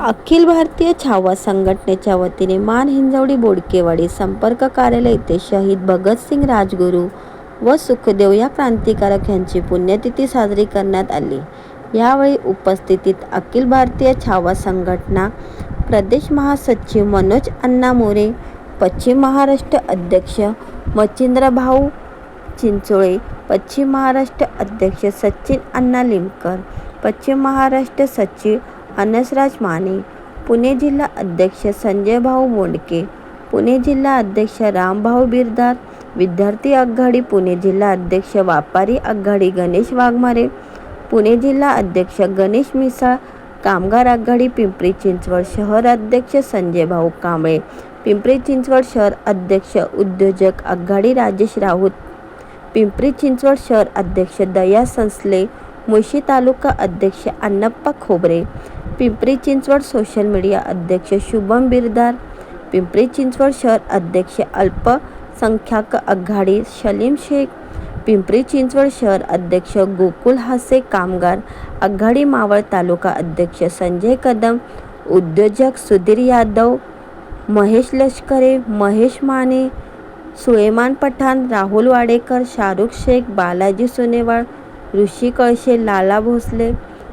अखिल भारतीय छावा संघटनेच्या वतीने मान हिंजवडी बोडकेवाडी संपर्क कार्यालय येथे शहीद भगतसिंग राजगुरू व सुखदेव या क्रांतिकारक यांची पुण्यतिथी साजरी करण्यात आली. यावेळी उपस्थितीत अखिल भारतीय छावा संघटना प्रदेश महासचिव मनोज अण्णा मोरे पश्चिम महाराष्ट्र अध्यक्ष मच्छिंद्रभाऊ चिंचोळे पश्चिम महाराष्ट्र अध्यक्ष सचिन अण्णा लिमकर पश्चिम महाराष्ट्र सचिव अनसराज माने पुणे जिल्हा अध्यक्ष संजय भाऊ मोंडके पुणे जिल्हा अध्यक्ष रामभाऊ बिरदार विद्यार्थी आघाडी पुणे जिल्हा अध्यक्ष व्यापारी आघाडी गणेश वाघमारे पुणे जिल्हा अध्यक्ष गणेश मिसाळ कामगार आघाडी पिंपरी चिंचवड शहर अध्यक्ष संजय भाऊ कांबळे पिंपरी चिंचवड शहर अध्यक्ष उद्योजक आघाडी राजेश राऊत पिंपरी चिंचवड शहर अध्यक्ष दया संसले मुळशी तालुका अध्यक्ष अन्नप्पा खोबरे पिंपरी चिंचवड सोशल मीडिया अध्यक्ष शुभम बिरदार पिंपरी चिंचवड शहर अध्यक्ष अल्पसंख्याक आघाडी सलीम शेख पिंपरी चिंचवड शहर अध्यक्ष गोकुल हासे कामगार आघाडी मावळ तालुका अध्यक्ष संजय कदम उद्योजक सुधीर यादव महेश लष्करे महेश माने सुलेमान पठाण राहुल वाडेकर शाहरुख शेख बालाजी सुनेवाळ ऋषी कळशे लाला भोसले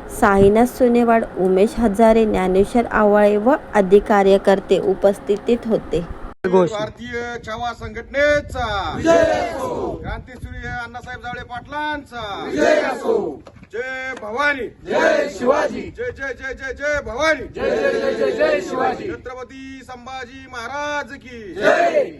साईनाथ सोनेवाड उमेश हजारे ज्ञानेश्वर आवाळे व आदी कार्यकर्ते उपस्थितीत होते. भारतीय छावा संघटनेचा. क्रांतीसूर्य अण्णासाहेब जावळे पाटलांचा. जय भवानी. जय शिवाजी जय जय जय जय जय भवानी. जय जय जय जय जय शिवाजी छत्रपती संभाजी महाराज की. जय